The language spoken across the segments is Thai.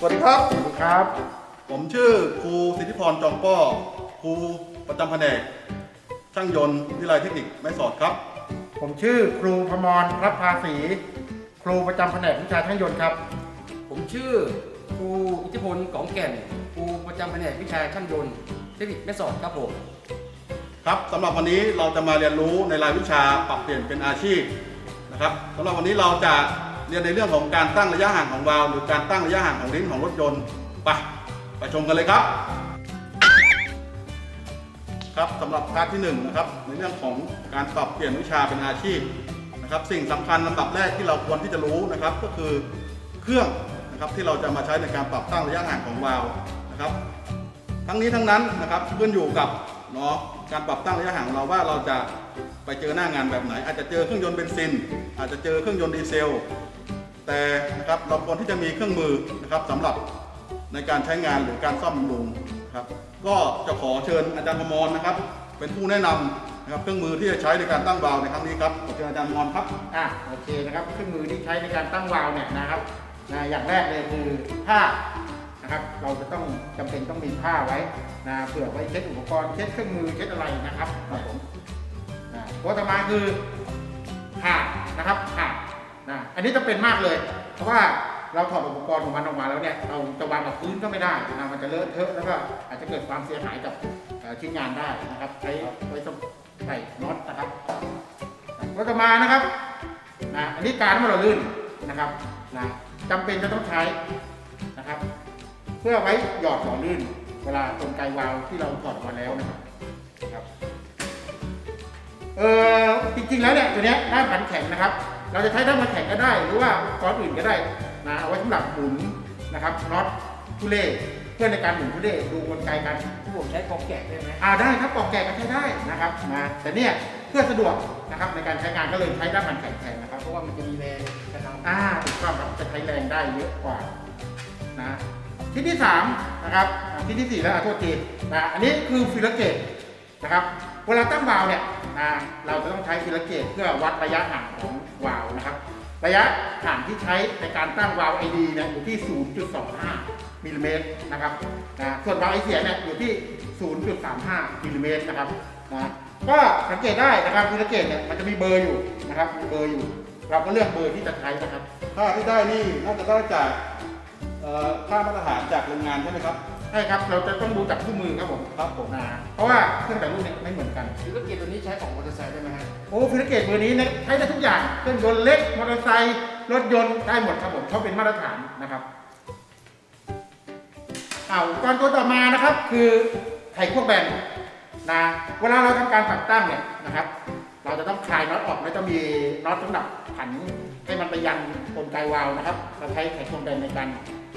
สวัสดีครับ สวัสดีครับ ผมชื่อครูสิทธิพรจอมป้อ ครูประจำแผนก ช่างยนต์วิทยาลัยเทคนิคแม่สอดครับ ผมชื่อครูพมรพระภาษี ครูประจำแผนกวิชาช่างยนต์ครับ ผมชื่อครูอิทธิพลกองแก่นครูประจำแผนกวิชาช่างยนต์เทคนิคแม่สอดครับผมครับสำหรับวันนี้เราจะมาเรียนรู้ในรายวิชาปรับเปลี่ยนเป็นอาชีพนะครับสำหรับวันนี้เราจะ เรียนในเรื่องของการตั้งระยะห่างของวาล์วหรือการตั้งระยะห่างของลิ้นของรถยนต์ไปไปชมกันเลยครับ ครับสำหรับพาร์ทที่หนึ่งนะครับในเรื่องของการปรับเปลี่ยนวิชาเป็นอาชีพนะครับ สิ่งสำคัญลำดับแรกที่เราควรที่จะรู้นะครับ ก็คือเครื่องนะครับที่เราจะมาใช้ในการปรับตั้งระยะห่างของวาล์วนะครับ ทั้งนี้ทั้งนั้นนะครับขึ้นอยู่กับเนาะการปรับตั้งระยะห่างเราว่าเราจะไปเจอหน้างานแบบไหน อาจจะเจอเครื่องยนต์เบนซิน อาจจะเจอเครื่องยนต์ดีเซล แต่นะครับเราควรที่จะมีเครื่องมือนะครับสำหรับในการใช้งานหรือการซ่อมบำรุงครับ ก็จะขอเชิญอาจารย์พมรนะครับ เป็นผู้แนะนำนะครับเครื่องมือที่จะใช้ในการตั้งวาล์วในครั้งนี้ครับขอเชิญอาจารย์พมรครับ อะโอเคนะครับเครื่องมือที่ใช้ในการตั้งวาล์วเนี่ยนะครับนะอย่างแรกเลยคือผ้านะครับ เราจะต้องจำเป็นต้องมีผ้าไว้นะเผื่อไว้เช็ดอุปกรณ์เช็ดเครื่องมือเช็ดอะไรนะครับครับผมนะตัวต่อมาคือผ่านะครับผ่า นะอันนี้จะเป็นมากเลย เพราะว่าเราถอดอุปกรณ์ของมันออกมาแล้วเนี่ยเราจะวางกับพื้นก็ไม่ได้นะมันจะเลอะเทอะแล้วก็อาจจะเกิดความเสียหายกับชิ้นงานได้นะครับใช้ไว้ใส่น็อตนะครับรถต่อมานะครับนะอันนี้การมาเราลื่นนะครับนะจำเป็นจะต้องใช้นะครับ เพื่อไว้หยอดหล่อลื่น เวลากลไกวาล์วที่เราถอดออกมาแล้วนะครับครับเออจริงๆแล้วเนี่ยตัวเนี้ยด้านผันแข็งนะครับ เราจะใช้ด้านผันแข็งก็ได้ หรือว่าอุปกรณ์อื่นก็ได้นะเอาไว้สำหรับหมุนนะครับน็อตทุเล่เพื่อในการหมุนทุเล่ดูกลไกการที่ผมใช้กองแก่ได้ไหมอ่าได้ครับปอกแกะก็ใช้ได้นะครับนะแต่เนี่ยเพื่อสะดวกนะครับในการใช้งานก็เลยใช้ด้านมันแข็งแทนนะครับเพราะว่ามันจะมีแรงกระทำอ่าถูกต้องครับจะใช้แรงได้เยอะกว่านะชิ้นที่สามนะครับอ่าชิ้นที่สี่แล้วอะโทษทีนะอันนี้คือฟิลเกตนะครับเวลาตั้งวาล์วเนี่ย นะเราจะต้องใช้ฟิลเกตเพื่อวัดระยะห่างของวาล์วนะครับ ระยะห่างที่ใช้ในการตั้งวาล์วไอดีเนี่ยอยู่ที่ 0.25มิลลิเมตรนะครับนะส่วนวาล์วไอเสียเนี่ยอยู่ที่ 0.35มิลลิเมตรนะครับนะก็สังเกตได้นะครับฟิลเกตเนี่ยมันจะมีเบอร์อยู่นะครับมีเบอร์อยู่ เราก็เลือกเบอร์ที่จะใช้นะครับ ค่าที่ได้นี่น่าจะได้จากเอ่อค่ามาตรฐานจากโรงงานใช่ไหมครับ ใช่ครับ เราจะต้องดูจากคู่มือครับผมครับผมนะเพราะว่าเครื่องแต่งรูปเนี่ยไม่เหมือนกันฟิลเกตตัวนี้ใช้ของมอเตอร์ไซค์ได้ไหมฮะโอ้ฟิลเกตเบอร์นี้เนี่ยใช้ได้ทุกอย่างเครื่องยนต์เล็กมอเตอร์ไซค์รถยนต์ได้หมดครับผมเขาเป็นมาตรฐานนะครับเอาอุปกรณ์ตัวต่อมานะครับคือไขควงแบนนะเวลาเราทำการปักตั้งเนี่ยนะครับ เราจะต้องคลายน็อตออกแล้วจะมีน็อตสำหรับขันให้มันไปยันกลไกวาล์วนะครับ เราใช้ไขควงแบนในการ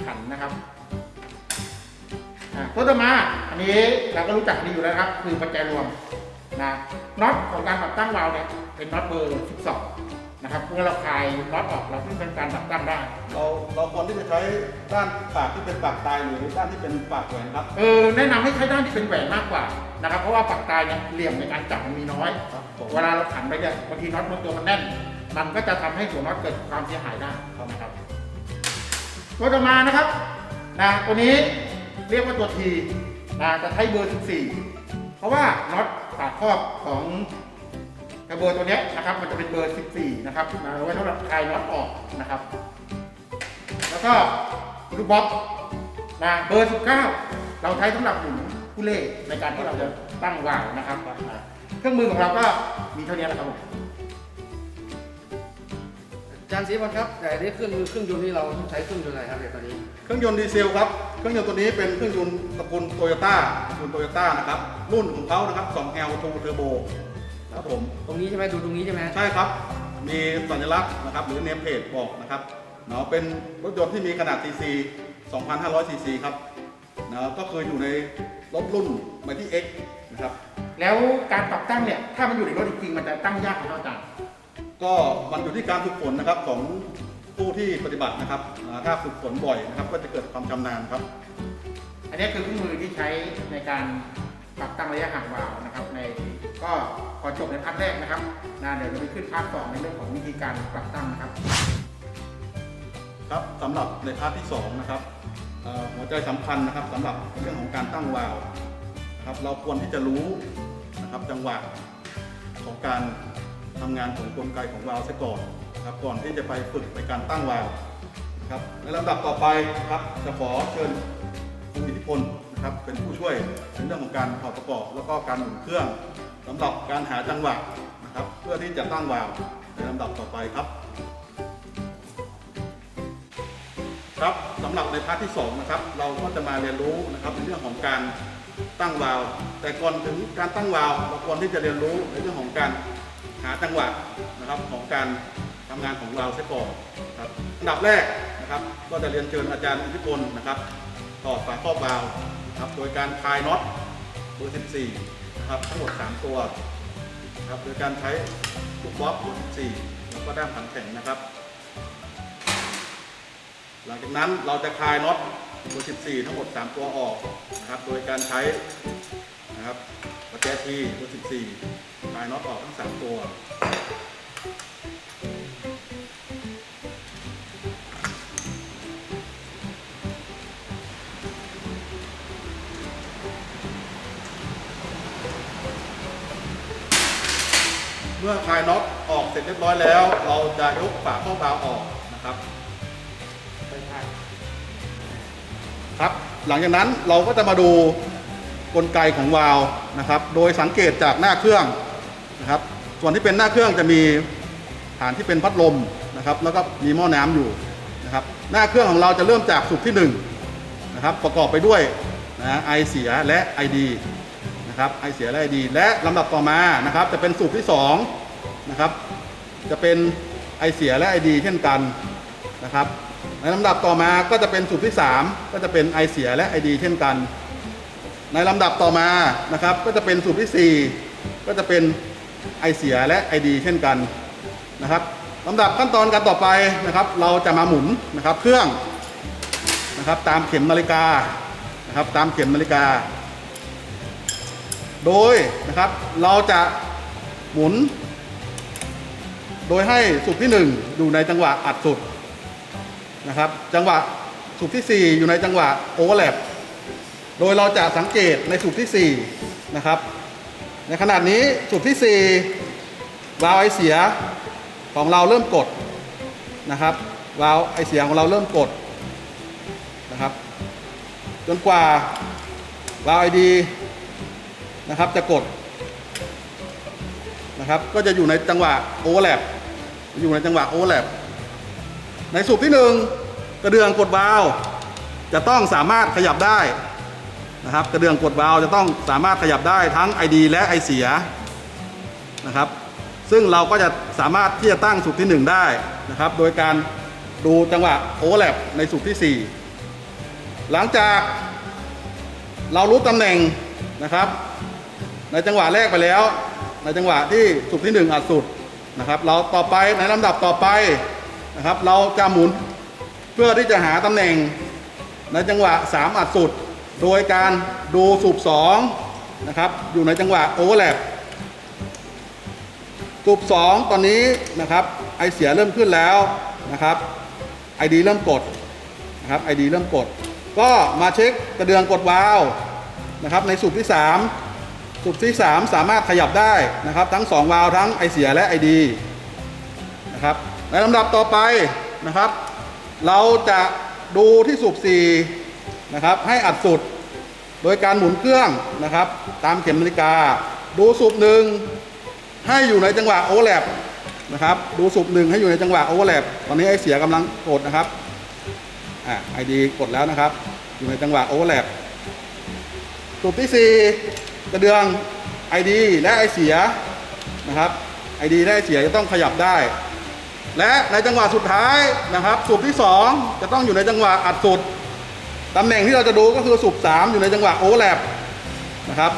ขันนะครับอะ ตัวต่อมาอันนี้เราก็รู้จักดีอยู่แล้วนะครับ คือปัจจัยรวมนะน็อตของการปรับตั้งวาล์วเนี่ยเป็นน็อตเบอร์ 12 นะครับเมื่อเราคลายน็อตออกเราถึงเป็นการปรับตั้งได้ เราเราควรที่จะใช้ด้านปากที่เป็นปากตายหรือด้านที่เป็นปากแหวนครับ เออแนะนำให้ใช้ด้านที่เป็นแหวนมากกว่านะครับเพราะว่าปากตายเนี่ยเหลี่ยมในการจับมันมีน้อยครับผมเวลาเราขันไปเนี่ยบางทีน็อตบางตัวมันแน่น มันก็จะทำให้หัวน็อตเกิดความเสียหายได้นะครับตัวต่อมานะครับนะตัวนี้ เรียกว่าตัวทีนะจะใช้เบอร์ 14 เพราะว่าน็อตปากครอบของกระเบอร์ตัวเนี้ยนะครับ มันจะเป็นเบอร์ 14 นะครับนะเอาไว้สำหรับคลายน็อตออกนะครับ แล้วก็ลูกบล็อกนะเบอร์ 19 เราใช้สำหรับหมุนผู้เล่ในการที่เราจะตั้งวาล์วนะครับ เครื่องมือของเราก็มีเท่านี้แหละครับผม จารย์ศรีพรครับแต่อันนี้เครื่องมือเครื่องยนต์นี่เราต้องใช้เครื่องยนต์อะไรครับเนี่ยตอนนี้ เครื่องยนต์ดีเซลครับ เครื่องยนต์ตัวนี้เป็นเครื่องยนต์ตระกูลโตโยต้าตระกูลโตโยต้านะครับ รุ่นของเขานะครับ 2L2 Turbo ครับผม ตรงนี้ใช่ไหมดูตรงนี้ใช่ไหมใช่ครับ มีสัญลักษณ์นะครับหรือเนมเพจบอกนะครับเนาะเป็นรถยนต์ที่มีขนาด cc 2,500 cc ครับเนาะก็คืออยู่ในรถรุ่นไมที่ X นะครับ แล้วการปรับตั้งเนี่ย ถ้ามันอยู่ในรถจริงๆมันจะตั้งยากกว่าเท่ากัน ก็มันอยู่ที่การฝึกฝนนะครับของผู้ที่ปฏิบัตินะครับอ่าถ้าฝึกฝนบ่อยนะครับ ก็จะเกิดความชำนาญครับ อันนี้คือเครื่องมือที่ใช้ในการปรับตั้งระยะห่างวาล์วนะครับ ในก็ขอจบในพาร์ทแรกนะครับนะเดี๋ยวเราไปขึ้นพาร์ทสองในเรื่องของวิธีการปรับตั้งนะครับคครับสำหรับในพาร์ทที่สองนะครับเอ่อหัวใจสำคัญนะครับสำหรับเรื่องของการตั้งวาล์วนะครับเราควรที่จะรู้นะครับจังหวะของการ ทำงานของกลไกของวาล์วซะก่อนนะครับก่อนที่จะไปฝึกในการตั้งวาล์วครับในลำดับต่อไปนะครับจะขอเชิญคุณอิทธิพลนะครับเป็นผู้ช่วยในเรื่องของการถอดประกอบ แล้วก็การหมุนเครื่องสำหรับการหาจังหวะนะครับเพื่อที่จะตั้งวาล์วในลำดับต่อไปครับครับสำหรับในพาร์ทที่2นะครับเราก็จะมาเรียนรู้นะครับในเรื่องของการตั้งวาล์วแต่ก่อนถึงการตั้งวาล์วเราควรที่จะเรียนรู้ในเรื่องของการ หาจังหวะนะครับของการทำงานของเราเสียก่อนครับอันดับแรกนะครับ ก็จะเรียนเชิญอาจารย์อิทธิพลนะครับถอดฝาครอบวาล์วครับโดยการคลายน็อตเบอร์14นะครับทั้งหมด 3 ตัวครับโดยการใช้ลูกบอสเบอร์14แล้วก็ด้ามขันแข็งนะครับ หลังจากนั้นเราจะคลายน็อตเบอร์14 ทั้งหมด 3 ตัวออกนะครับ โดยการใช้ นะครับประแจทีเบอร์14คลายน็อตออกทั้ง 3 ตัวเมื่อคลายน็อตออกเสร็จเรียบร้อยแล้ว เราจะยกฝาครอบาวออกนะครับครับ หลังจากนั้นเราก็จะมาดู กลไกของวาล์วนะครับ โดยสังเกตจากหน้าเครื่องนะครับ ส่วนที่เป็นหน้าเครื่องจะมีฐานที่เป็นพัดลมนะครับ แล้วก็มีหม้อน้ำอยู่นะครับ หน้าเครื่องของเราจะเริ่มจากสูบที่1นะครับ ประกอบไปด้วยนะไอเสียและ ID นะครับ ไอเสียและ ID และลำดับต่อมานะครับ จะเป็นสูบที่2นะครับ จะเป็นไอเสียและ ID เช่นกันนะครับในลำดับต่อมาก็จะเป็นสูตรที่ 3 ก็จะเป็นไอเสียและ ID เช่นกัน ในลำดับต่อมานะครับก็จะเป็นสูตรที่ 4 ก็จะเป็นไอเสียและ ID เช่นกันนะครับลำดับขั้นตอนการต่อไปนะครับ เราจะมาหมุนนะครับเครื่องนะครับตามเข็มนาฬิกานะครับตามเข็มนาฬิกา โดยนะครับเราจะหมุน โดยให้สูบที่ 1 อยู่ในจังหวะอัดสุดนะครับจังหวะสูบที่ 4 อยู่ในจังหวะโอเวอร์แลป โดยเราจะสังเกตในสูบที่4นะครับ ในขนาดนี้สูบที่4วาล์วไอเสียของเราเริ่มกดนะครับวาล์วไอเสียของเราเริ่มกดนะครับ จนกว่าวาล์วไอดีนะครับจะกดนะครับ ก็จะอยู่ในจังหวะโอเวอร์แลปอยู่ในจังหวะโอเวอร์แลปในสูบที่หนึ่งกระเดื่องกดวาล์วจะต้องสามารถขยับได้ นะครับกระเดื่องกดวาล์วจะต้องสามารถขยับได้ทั้ง ID และ I เสียนะครับ ซึ่งเราก็จะสามารถที่จะตั้งสูบที่ 1 ได้นะครับ โดยการดูจังหวะโอเวอร์แลปในสูบที่ 4 หลังจากเรารู้ตำแหน่งนะครับ ในจังหวะแรกไปแล้ว ในจังหวะที่สูบที่ 1อัดสุดนะครับ เราต่อไปในลำดับต่อไปนะครับ เราจะหมุนเพื่อที่จะหาตำแหน่งในจังหวะ 3 อัดสุด โดยการดูสูบ2นะครับ อยู่ในจังหวะโอเวอร์แลปสูบ2ตอนนี้นะครับไอเสียเริ่มขึ้นแล้วนะครับไอดีเริ่มกดนะครับไอดีเริ่มกด ก็มาเช็คกระเดืองกดวาล์วนะครับในสูบที่ 3 สูบที่ 3 สามารถขยับได้นะครับ ทั้ง 2 วาล์วทั้งไอเสียและไอดีนะครับในลำดับต่อไปนะครับ เราจะดูที่สูบ4 นะครับ ให้อัดสุดโดยการหมุนเครื่องนะครับ ตามเข็มนาฬิกา ดูสูบหนึ่งให้อยู่ในจังหวะโอเวอร์แลปนะครับ ดูสูบหนึ่งให้อยู่ในจังหวะโอเวอร์แลปตอนนี้ไอเสียกำลังกดนะครับอ่าไอดีกดแล้วนะครับ อยู่ในจังหวะโอเวอร์แลปสูบที่ 4 กระเดืองไอดีและไอเสียนะครับไอดีและไอเสียจะต้องขยับได้ และในจังหวะสุดท้ายนะครับ สูบที่ 2 จะต้องอยู่ในจังหวะอัดสุด ตำแหน่งที่เราจะดูก็คือสูบ3อยู่ในจังหวะโอเวอร์แลปนะครับ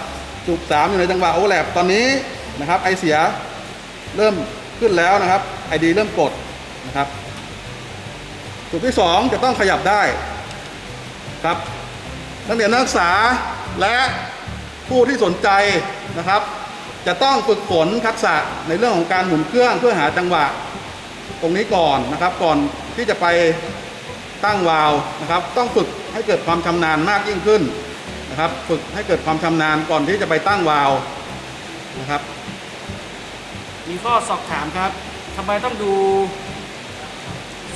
สูบ3อยู่ในจังหวะโอเวอร์แลปตอนนี้นะครับไอเสียเริ่มขึ้นแล้วนะครับไอดีเริ่มกดนะครับสูบที่ 2 จะต้องขยับได้ครับนักเรียนนักศึกษาและผู้ที่สนใจนะครับ จะต้องฝึกฝนทักษะในเรื่องของการหมุนเครื่องเพื่อหาจังหวะตรงนี้ก่อนนะครับ ก่อนที่จะไป ตั้งวาล์วนะครับ ต้องฝึกให้เกิดความชำนาญมากยิ่งขึ้นนะครับ ฝึกให้เกิดความชำนาญก่อนที่จะไปตั้งวาล์วนะครับ มีข้อสอบถามครับทำไมต้องดู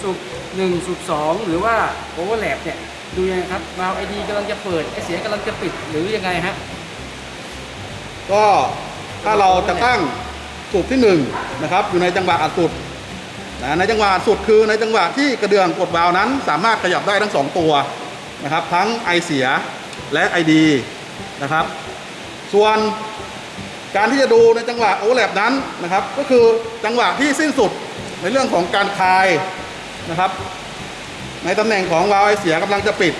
สูบหนึ่งสูบสองหรือว่าโอเวอร์แลปเนี่ยดูยังไงครับวาล์วไอดีกำลังจะเปิดไอเสียกำลังจะปิดหรือยังไงฮะก็ถ้าเราจะตั้งสูบที่หนึ่งนะครับอยู่ในจังหวะอัดสุด นะในจังหวะสุดคือในจังหวะที่กระเดื่องกดวาล์วนั้น สามารถขยับได้ทั้งสองตัวนะครับ ทั้งไอเสียและไอดีนะครับ ส่วนการที่จะดูในจังหวะโอเวอร์แลปนั้นนะครับ ก็คือจังหวะที่สิ้นสุดในเรื่องของการคายนะครับ ในตำแหน่งของวาล์วไอเสียกำลังจะปิด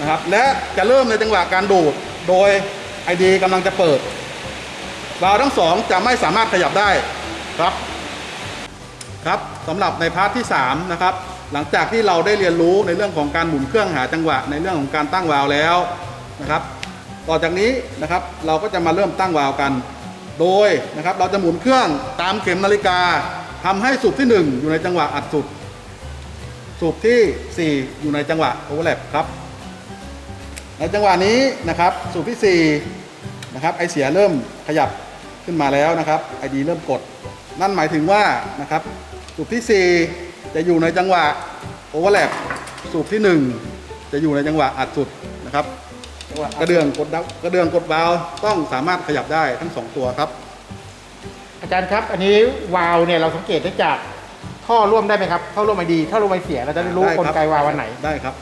นะครับ และจะเริ่มในจังหวะการดูดโดยไอดีกำลังจะเปิดวาล์วทั้งสองจะไม่สามารถขยับได้ครับ ครับสำหรับในพาร์ทที่3นะครับหลังจากที่เราได้เรียนรู้ในเรื่องของการหมุนเครื่องหาจังหวะ ในเรื่องของการตั้งวาล์วแล้วนะครับ ต่อจากนี้นะครับเราก็จะมาเริ่มตั้งวาล์วกัน โดยนะครับเราจะหมุนเครื่องตามเข็มนาฬิกาทำให้สูบที่ 1 อยู่ในจังหวะอัดสุด สูบที่ 4 อยู่ในจังหวะโอเวอร์แลปครับในจังหวะนี้นะครับสูบที่4นะครับไอเสียเริ่มขยับขึ้นมาแล้วนะครับไอดีเริ่มกด นั่นหมายถึงว่านะครับ สูบที่ 4 จะอยู่ในจังหวะโอเวอร์แลปสูบที่ 1 จะอยู่ในจังหวะอัดสุดนะครับกระเดื่องกดดับกระเดื่องกดวาล์วต้องสามารถขยับได้ทั้ง 2 ตัวครับ อาจารย์ครับ อันนี้วาล์วเนี่ยเราสังเกตได้จากท่อร่วมได้ไหมครับท่อร่วมไอดีท่อร่วมไอเสียเราจะได้รู้ได้ครับกลไกวาล์ววันไหนได้ครับ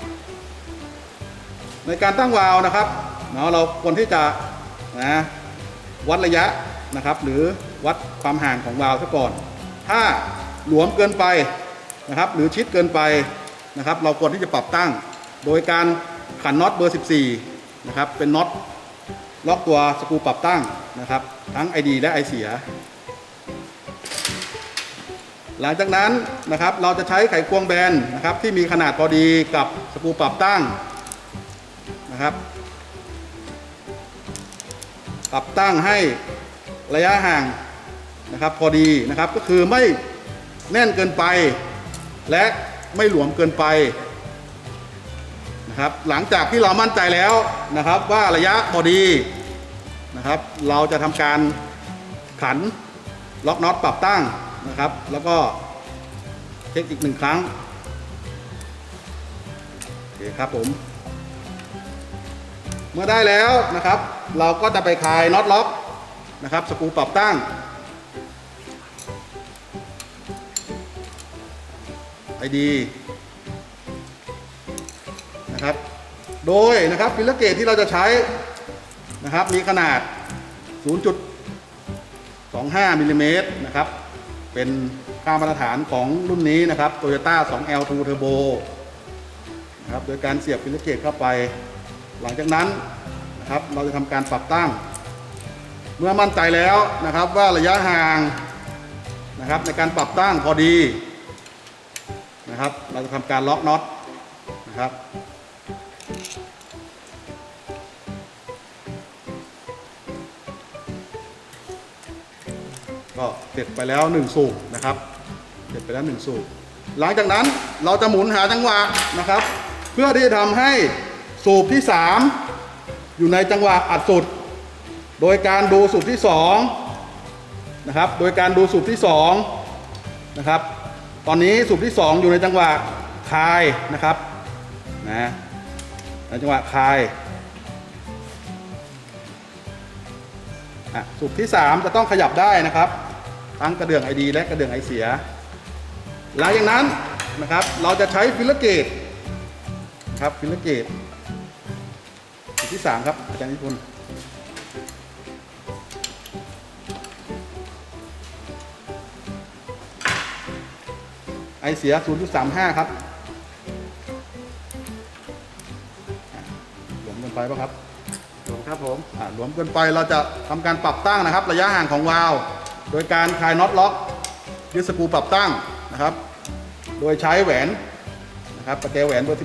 ในการตั้งวาล์วนะครับเนาะเราควรที่จะนะวัดระยะนะครับ หรือวัดความห่างของวาล์วซะก่อน ถ้า หลวมเกินไปนะครับ หรือชิดเกินไปนะครับ เราควรที่จะปรับตั้ง โดยการขันน็อตเบอร์ 14 นะครับ เป็นน็อตล็อกตัวสกรูปรับตั้งนะครับ ทั้ง ID และไอเสีย หลังจากนั้นนะครับเราจะใช้ไขควงแบนนะครับ ที่มีขนาดพอดีกับสกรูปรับตั้งนะครับปรับตั้งให้ระยะห่างนะครับ พอดีนะครับก็คือไม่ แน่นเกินไป และไม่หลวมเกินไปนะครับหลังจากที่เรามั่นใจแล้วนะครับ ว่าระยะพอดีนะครับ เราจะทำการขันล็อกน็อตปรับตั้งนะครับ แล้วก็เช็คอีกหนึ่งครั้งโอเคครับผม เมื่อได้แล้วนะครับ เราก็จะไปคลายน็อตล็อกนะครับสกรูปรับตั้ง ไอดีนะครับ โดยนะครับฟิลเลอร์เกตที่เราจะใช้นะครับ มีขนาด 0.25มิลลิเมตรนะครับ เป็นค่ามาตรฐานของรุ่นนี้นะครับ Toyota 2L2 Turbo นะครับโดยการเสียบฟิลเลอร์เกตเข้าไป หลังจากนั้นนะครับเราจะทำการปรับตั้ง เมื่อมั่นใจแล้วนะครับว่าระยะห่างนะครับในการปรับตั้งพอดี นะครับ เราจะทำการล็อกน็อตนะครับก็เสร็จไปแล้ว1สูบนะครับ เสร็จไปแล้ว1สูบหลังจากนั้นเราจะหมุนหาจังหวะนะครับ เพื่อที่จะทำให้สูบที่ 3 อยู่ในจังหวะอัดสุด โดยการดูสูบที่2นะครับ โดยการดูสูบที่2นะครับ ตอนนี้สูบที่ 2 อยู่ในจังหวะคายนะครับนะในจังหวะคายอะสูบที่ 3 จะต้องขยับได้นะครับ ทั้งกระเดื่องไอดีและกระเดื่องไอเสีย หลังจากนั้นนะครับเราจะใช้ฟิลเลอร์เกตครับฟิลเลอร์เกตสูตรที่ 3 ครับอาจารย์นิพนธ์ ไอเสีย 0.35 ครับอะหลวมเกินไปป่ะครับผมครับผมอ่าหลวมเกินไปเราจะทำการปรับตั้งนะครับ ระยะห่างของวาล์วโดยการคลายน็อตล็อกยึดสกรูปรับตั้งนะครับ โดยใช้แหวนนะครับประแจแหวนเบอร์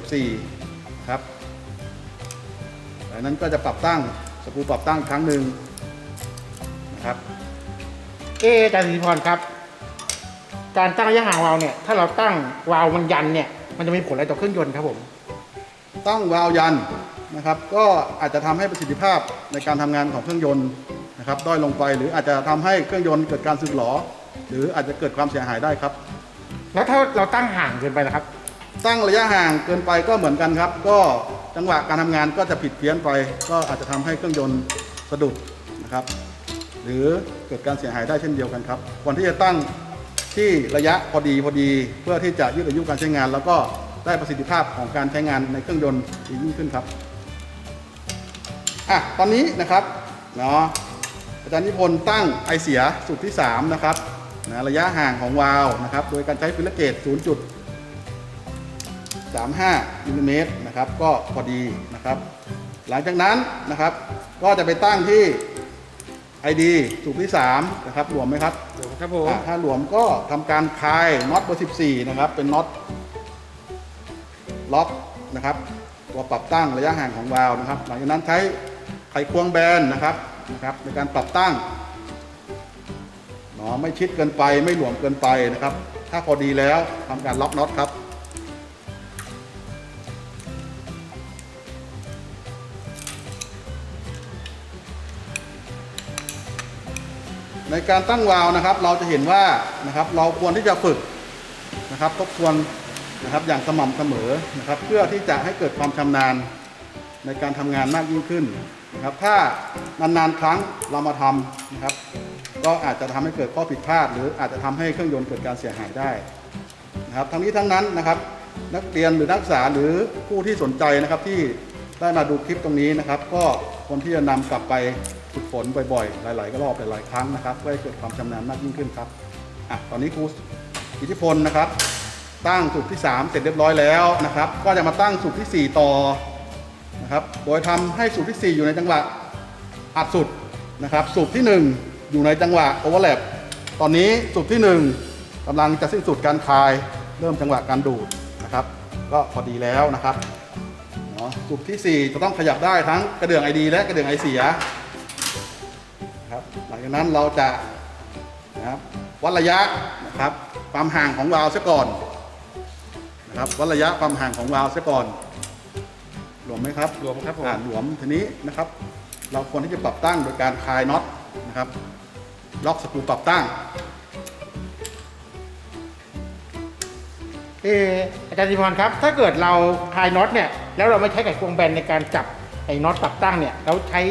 14นะครับจากนั้นก็จะปรับตั้งสกรูปรับตั้งครั้งหนึ่งนะครับ เอะอาจารย์สิริพรครับ การตั้งระยะห่างวาล์วเนี่ยถ้าเราตั้งวาล์วมันยันเนี่ยมันจะมีผลอะไรต่อเครื่องยนต์ครับผม ตั้งวาล์วยันนะครับก็อาจจะทำให้ประสิทธิภาพในการทำงานของเครื่องยนต์นะครับด้อยลงไป หรืออาจจะทำให้เครื่องยนต์เกิดการสึกหรอ หรืออาจจะเกิดความเสียหายได้ครับ แล้วถ้าเราตั้งห่างเกินไปล่ะครับ ตั้งระยะห่างเกินไปก็เหมือนกันครับ ก็จังหวะการทำงานก็จะผิดเพี้ยนไป ก็อาจจะทำให้เครื่องยนต์สะดุดนะครับ หรือเกิดการเสียหายได้เช่นเดียวกันครับควรที่จะตั้ง ที่ระยะพอดีพอดีเพื่อที่จะยืดอายุการใช้งาน แล้วก็ได้ประสิทธิภาพของการใช้งานในเครื่องยนต์ดียิ่งขึ้นครับอะตอนนี้นะครับเนาะอาจารย์นิพนธ์ตั้งไอเสียสูตรที่ 3 นะครับนะระยะห่างของวาล์วนะครับ โดยการใช้ฟิลเกต 0. 35มิลลิเมตรนะครับ ก็พอดีนะครับ หลังจากนั้นนะครับ ก็จะไปตั้งที่ ID สูตรที่3นะครับหลวมไหมครับครับผมอ่าถ้าหลวมก็ทำการคลายน็อตเบอร์14 นะครับ เป็นน็อตล็อกนะครับ ตัวปรับตั้งระยะห่างของวาล์วนะครับ หลังจากนั้นใช้ไขควงแบนนะครับนะครับ ในการปรับตั้งเนาะไม่ชิดเกินไปไม่หลวมเกินไปนะครับ ถ้าพอดีแล้วทำการล็อกน็อตครับ ในการตั้งวาล์วนะครับ เราจะเห็นว่านะครับเราควรที่จะฝึกนะครับทบทวนนะครับอย่างสม่ำเสมอนะครับ เพื่อที่จะให้เกิดความชำนาญในการทำงานมากยิ่งขึ้นนะครับ ถ้านานๆครั้งเรามาทำนะครับ ก็อาจจะทำให้เกิดข้อผิดพลาด หรืออาจจะทำให้เครื่องยนต์เกิดการเสียหายได้นะครับ ทั้งนี้ทั้งนั้นนะครับ นักเรียนหรือนักศึกษาหรือผู้ที่สนใจนะครับที่ ได้มาดูคลิปตรงนี้นะครับ ก็ควรที่จะนำกลับไปฝึกฝนบ่อยๆ หลายๆรอบหลายๆครั้งนะครับเพื่อให้เกิดความชำนาญมากยิ่งขึ้นครับอะตอนนี้ครูอิทธิพลนะครับ ตั้งสูตรที่ 3 เสร็จเรียบร้อยแล้วนะครับ ก็จะมาตั้งสูตรทีสี่4 ต่อนะครับ โดยทำให้สูตรทีสี่ 4 อยู่ในจังหวะอัดสุดนะครับ สูตรที่ 1 อยู่ในจังหวะโอเวอร์แลปตอนนี้สูตรที่ 1กำลังจะสิ้นสุดการคลาย เริ่มจังหวะการดูดนะครับ ก็พอดีแล้วนะครับ เนาะสูตรที่ 4 จะต้องขยับได้ทั้งกระเดื่องไอดีและกระเดื่องไอเสียนะครับหลังจากนั้นเราจะนะครับวัดระยะนะครับความห่างของวาล์วซะก่อนนะครับวัดระยะความห่างของวาล์วซะก่อนหลวมไหมครับรวมครับผมอ่าหลวมทีนี้นะครับ เราควรที่จะปรับตั้งโดยการคลายน็อตนะครับล็อกสกรูปรับตั้งเอออาจารย์สิพรครับ ถ้าเกิดเราคลายน็อตเนี่ย แล้วเราไม่ใช้ไขควงแบนในการจับไอ้น็อตปรับตั้งเนี่ยแล้วใช้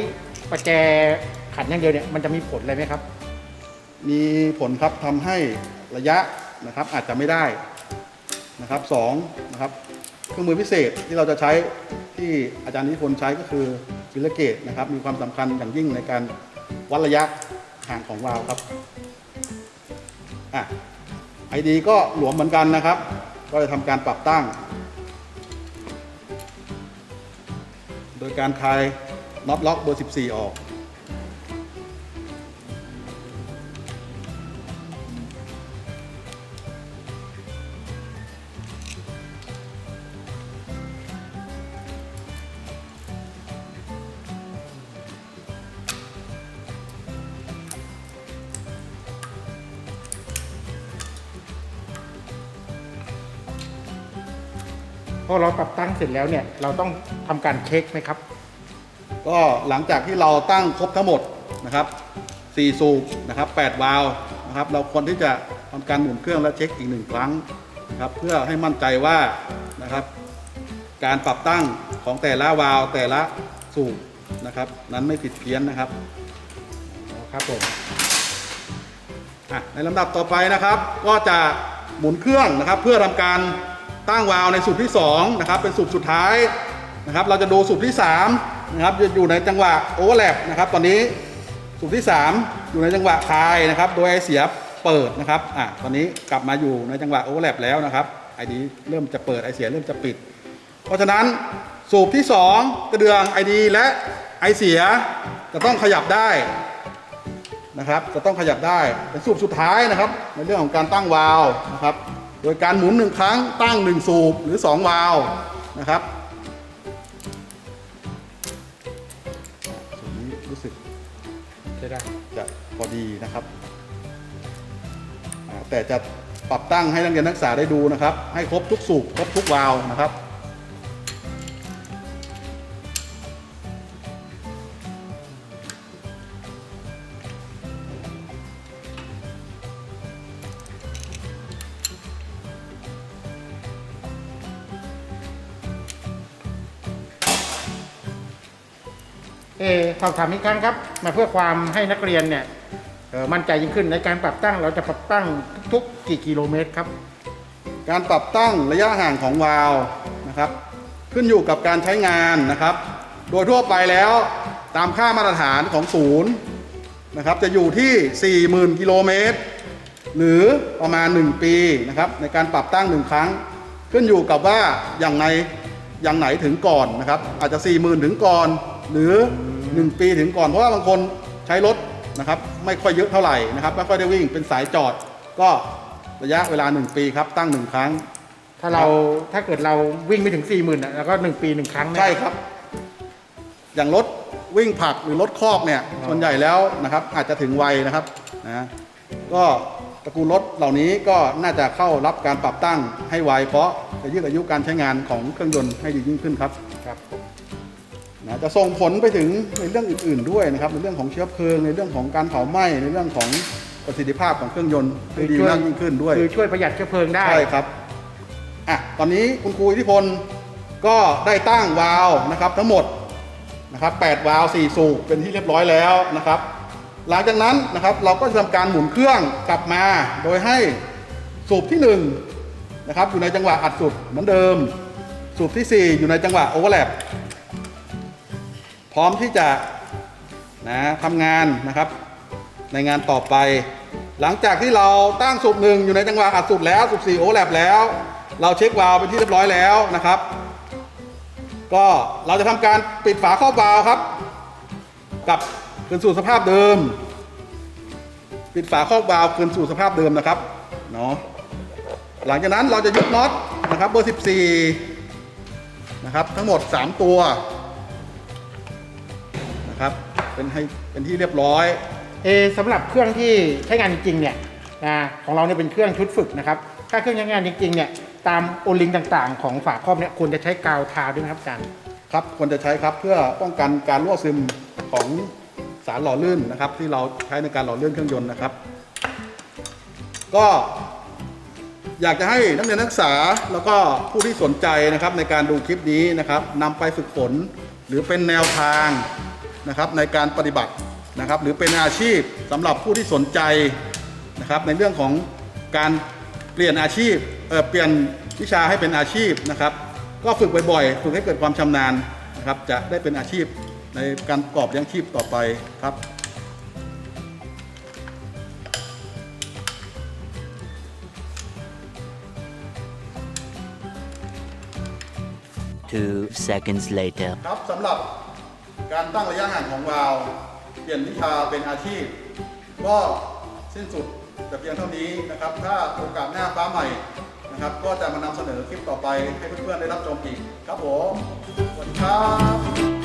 ประแจขันอย่างเดียวเนี่ยมันจะมีผลอะไรไหมครับ มีผลครับทำให้ระยะนะครับอาจจะไม่ได้นะครับสองนะครับเครื่องมือพิเศษที่เราจะใช้ที่อาจารย์นิพนธ์ใช้ก็คือฟิลเกตนะครับมีความสำคัญอย่างยิ่งในการวัดระยะห่างของวาล์วครับอะไอดีก็หลวมเหมือนกันนะครับ ก็จะทำการปรับตั้ง โดยการคลายน็อตล็อกเบอร์ 14 ออก พอเราปรับตั้งเสร็จแล้วเนี่ยเราต้องทำการเช็คไหมครับ ก็หลังจากที่เราตั้งครบทั้งหมดนะครับ4สูบนะครับ8วาล์วนะครับเราควรที่จะทำการหมุนเครื่องและเช็คอีกหนึ่งครั้งนะครับเพื่อให้มั่นใจว่านะครับ การปรับตั้งของแต่ละวาล์วแต่ละสูบนะครับนั้นไม่ผิดเพี้ยนนะครับครับผม อะในลำดับต่อไปนะครับ ก็จะหมุนเครื่องนะครับ เพื่อทำการ ตั้งวาล์วในสูบที่2นะครับเป็นสูบสุดท้ายนะครับเราจะดูสูบที่3นะครับจะอยู่ในจังหวะโอเวอร์แลปนะครับตอนนี้สูบที่ 3 อยู่ในจังหวะคายนะครับโดยไอเสียเปิดนะครับอะตอนนี้กลับมาอยู่ในจังหวะโอเวอร์แลปแล้วนะครับไอดีเริ่มจะเปิดไอเสียเริ่มจะปิด เพราะฉะนั้นสูบที่ 2 กระเดืองไอดีและไอเสียจะต้องขยับได้นะครับจะต้องขยับได้เป็นสูบสุดท้ายนะครับ ในเรื่องของการตั้งวาล์วนะครับ ดยการหมุนหนึ่งครั้งตั้งหนึ่งสูบหรือ2วาล์วนะครับสูบนี้รู้สึกใช่ได้จะพอดีนะครับ แต่จะปรับตั้งให้นักเรียนนักศึกษาได้ดูนะครับ ให้ครบทุกสูบครบทุกวาล์วนะครับ อบถามอีกครั้งครับ มาเพื่อความให้นักเรียนเนี่ยมั่นใจยิ่งขึ้นในการปรับตั้งเราจะปรับตั้งทุกๆกี่กิโลเมตรครับ การปรับตั้งระยะห่างของวาล์วนะครับ ขึ้นอยู่กับการใช้งานนะครับ โดยทั่วไปแล้วตามค่ามาตรฐานของศูนย์นะครับจะอยู่ที่ 40,000 กิโลเมตร หรือประมาณ 1 ปีนะครับในการปรับตั้ง 1 ครั้ง ขึ้นอยู่กับว่าอย่างไหนอย่างไหนถึงก่อนนะครับอาจจะ 40,000 ถึงก่อน หรือ 1 ปีถึงก่อนเพราะว่าบางคนใช้รถนะครับไม่ค่อยเยอะเท่าไหร่นะครับไม่ค่อยได้วิ่งเป็นสายจอด ก็ระยะเวลา 1 ปีครับตั้ง 1 ครั้ง ถ้าเราถ้าเกิดเราวิ่งไม่ถึง4 0,000อะแล้วก็ 1 ปีหนึ่งครั้งนะใช่ครับ อย่างรถวิ่งผลักหรือรถคอกเนี่ยส่วนใหญ่แล้วนะครับอาจจะถึงวัยนะครับนะก็ตระกูลรถเหล่านี้ก็น่าจะเข้ารับการปรับตั้งให้ไวเพราะจะยืดอายุการใช้งานของเครื่องยนต์ให้ดียิ่งขึ้นครับครับผม นะจะส่งผลไปถึงในเรื่องอื่น ๆด้วยนะครับในเรื่องของเชื้อเพลิงในเรื่องของการเผาไหม้ในเรื่องของประสิทธิภาพของเครื่องยนต์ให้ดีมากยิ่งขึ้นด้วยคือช่วยประหยัดเชื้อเพลิงได้ ใช่ครับอะตอนนี้คุณครูอิทธิพลก็ได้ตั้งวาล์วนะครับ ทั้งหมดนะครับ8วาล์ว4สูบเป็นที่เรียบร้อยแล้วนะครับ หลังจากนั้นนะครับเราก็จะทำการหมุนเครื่องกลับมาโดยให้สูบที่1นะครับอยู่ในจังหวะอัดสุดเหมือนเดิม สูบทีสี่4 อยู่ในจังหวะโอเวอร์แลป พร้อมที่จะนะทำงานนะครับ ในงานต่อไป หลังจากที่เราตั้งสูบหนึ่งอยู่ในจังหวะอัดสูบแล้วสูบสี่โอแลปแล้ว เราเช็ควาล์วเป็นที่เรียบร้อยแล้วนะครับ ก็เราจะทำการปิดฝาครอบวาล์วครับกลับคืนสู่สภาพเดิม ปิดฝาครอบวาล์วคืนสู่สภาพเดิมนะครับเนาะหลังจากนั้นเราจะยึดน็อตนะครับเบอร์ 14 นะครับ ทั้งหมด 3 ตัว นะครับ เป็นให้เป็นที่เรียบร้อยเออสำหรับเครื่องที่ใช้งานจริงๆเนี่ยนะของเราเนี่ยเป็นเครื่องชุดฝึกนะครับถ้าเครื่องใช้งานจริงๆเนี่ยตามโอลิงต่างๆ ของฝาครอบเนี่ยควรจะใช้กาวทาด้วยไหมครับอาจารย์ครับควรจะใช้ครับเพื่อป้องกันการรั่วซึมของสารหล่อลื่นนะครับ ที่เราใช้ในการหล่อลื่นเครื่องยนต์นะครับ ก็ อยากจะให้นักเรียนนักศึกษาแล้วก็ผู้ที่สนใจนะครับในการดูคลิปนี้นะครับนำไปฝึกฝนหรือเป็นแนวทาง นะครับในการปฏิบัตินะครับ หรือเป็นอาชีพสำหรับผู้ที่สนใจนะครับ ในเรื่องของการเปลี่ยนอาชีพเออเปลี่ยนวิชาให้เป็นอาชีพนะครับ ก็ฝึกบ่อยๆฝึกให้เกิดความชำนาญนะครับ จะได้เป็นอาชีพในการประกอบเลี้ยงชีพต่อไปครับ Two seconds later. ครับสำหรับ การตั้งระยะห่างของวาล์วเปลี่ยนวิชาเป็นอาชีพ ก็สิ้นสุดแต่เพียงเท่านี้นะครับ ถ้าโอกาสหน้าฟ้าใหม่นะครับ ก็จะมานำเสนอคลิปต่อไปให้เพื่อนๆได้รับชมอีกครับผมสวัสดีครับ